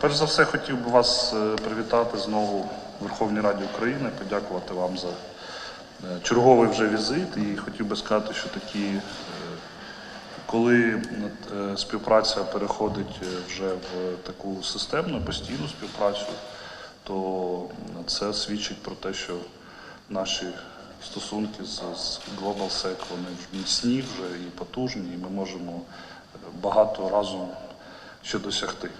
Перш за все, хотів би вас е, привітати знову в Верховній Раді України, подякувати вам за е, черговий вже візит. І хотів би сказати, що такі, е, коли співпраця переходить вже в таку системну, постійну співпрацю, то це свідчить про те, що наші стосунки з, з GlobalSec, вони міцні вже і потужні, і ми можемо багато разом ще досягти.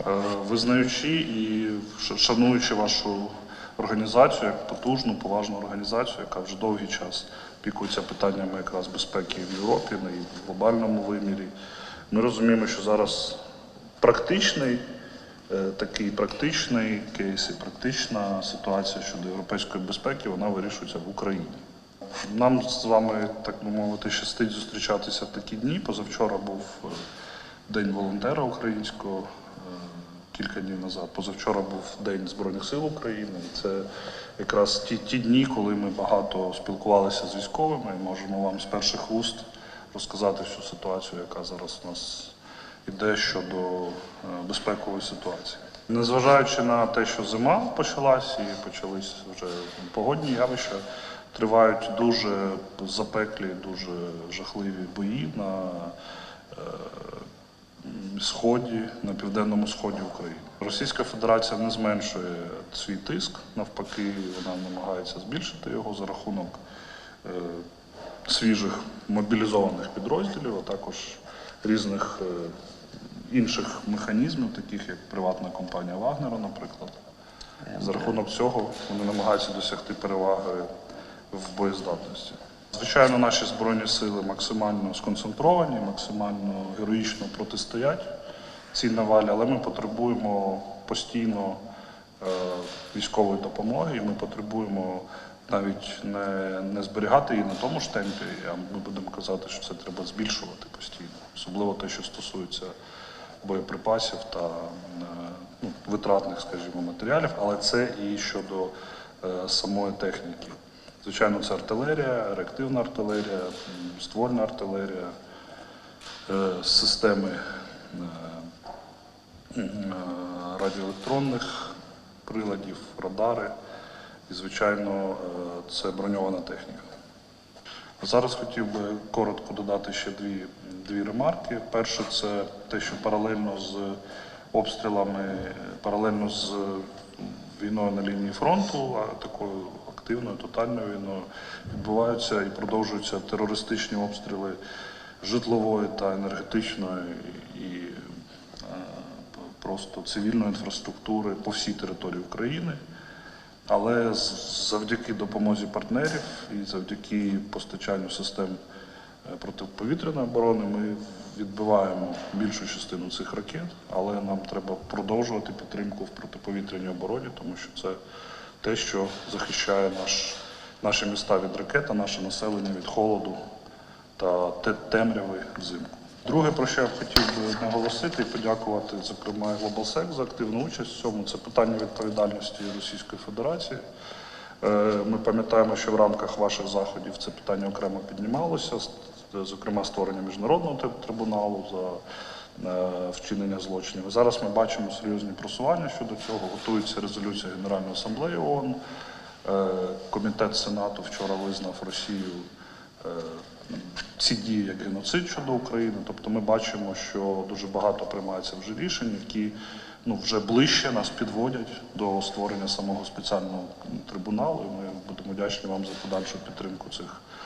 Е, Визнаючи і шануючи вашу організацію як потужну, поважну організацію, яка вже довгий час пікується питаннями якраз безпеки в Європі і в глобальному вимірі, ми розуміємо, що зараз практичний е, такий практичний кейс і практична ситуація щодо європейської безпеки вона вирішується в Україні. Нам з вами, так би мовити, щастить зустрічатися в такі дні. Позавчора був е, День волонтера українського, е, кілька днів назад. Позавчора був День Збройних сил України. Це якраз ті, ті дні, коли ми багато спілкувалися з військовими, можемо вам з перших уст розказати всю ситуацію, яка зараз у нас іде щодо е, безпекової ситуації. Незважаючи на те, що зима почалась і почались вже погодні явища, тривають дуже запеклі, дуже жахливі бої на е, сході, на південному сході України. Російська Федерація не зменшує свій тиск, навпаки, вона намагається збільшити його за рахунок е, свіжих мобілізованих підрозділів, а також різних інших механізмів, таких як приватна компанія Вагнера, наприклад. За рахунок цього вони намагаються досягти переваги в боєздатності. Звичайно, наші збройні сили максимально сконцентровані, максимально героїчно протистоять цій навалі, але ми потребуємо постійно е, військової допомоги, і ми потребуємо навіть не, не зберігати її на тому ж темпі, а ми будемо казати, що це треба збільшувати постійно, особливо те, що стосується боєприпасів та е, ну, витратних, скажімо, матеріалів, але це і щодо е, самої техніки. Звичайно, це артилерія, реактивна артилерія, ствольна артилерія, е, системи радіоелектронних приладів, радари і, звичайно, це броньована техніка. Зараз хотів би коротко додати ще дві, дві ремарки. Перше, це те, що паралельно з обстрілами, паралельно з війною на лінії фронту, а такою активною, тотальною війною, відбуваються і продовжуються терористичні обстріли житлової та енергетичної і е, просто цивільної інфраструктури по всій території України. Але завдяки допомозі партнерів і завдяки постачанню систем протиповітряної оборони ми відбиваємо більшу частину цих ракет, але нам треба продовжувати підтримку в протиповітряній обороні, тому що це те, що захищає наш, наші міста від ракет, наше населення від холоду та темряви взимку. Друге, про що я б хотів би наголосити і подякувати, зокрема, GlobalSec за активну участь в цьому, це питання відповідальності Російської Федерації. Е, Ми пам'ятаємо, що в рамках ваших заходів це питання окремо піднімалося, зокрема створення міжнародного трибуналу за е, вчинення злочинів. Зараз ми бачимо серйозні просування щодо цього. Готується резолюція Генеральної асамблеї ООН. Е, Комітет Сенату вчора визнав Росію е, ці дії як геноцид щодо України. Тобто ми бачимо, що дуже багато приймається вже рішень, які ну, вже ближче нас підводять до створення самого спеціального трибуналу. І ми будемо вдячні вам за подальшу підтримку цих е,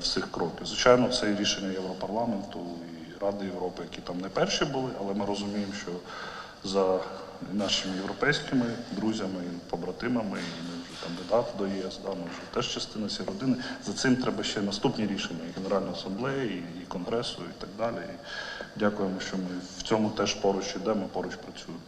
всіх кроків. Звичайно, це і рішення Європарламенту і Ради Європи, які там не перші були, але ми розуміємо, що за нашими європейськими друзями побратимами, і ми вже кандидат до ЄС, да, ми вже теж частина цієї родини. За цим треба ще наступні рішення і Генеральної асамблеї, і Конгресу, і так далі. І дякуємо, що ми в цьому теж поруч ідемо, поруч працюємо.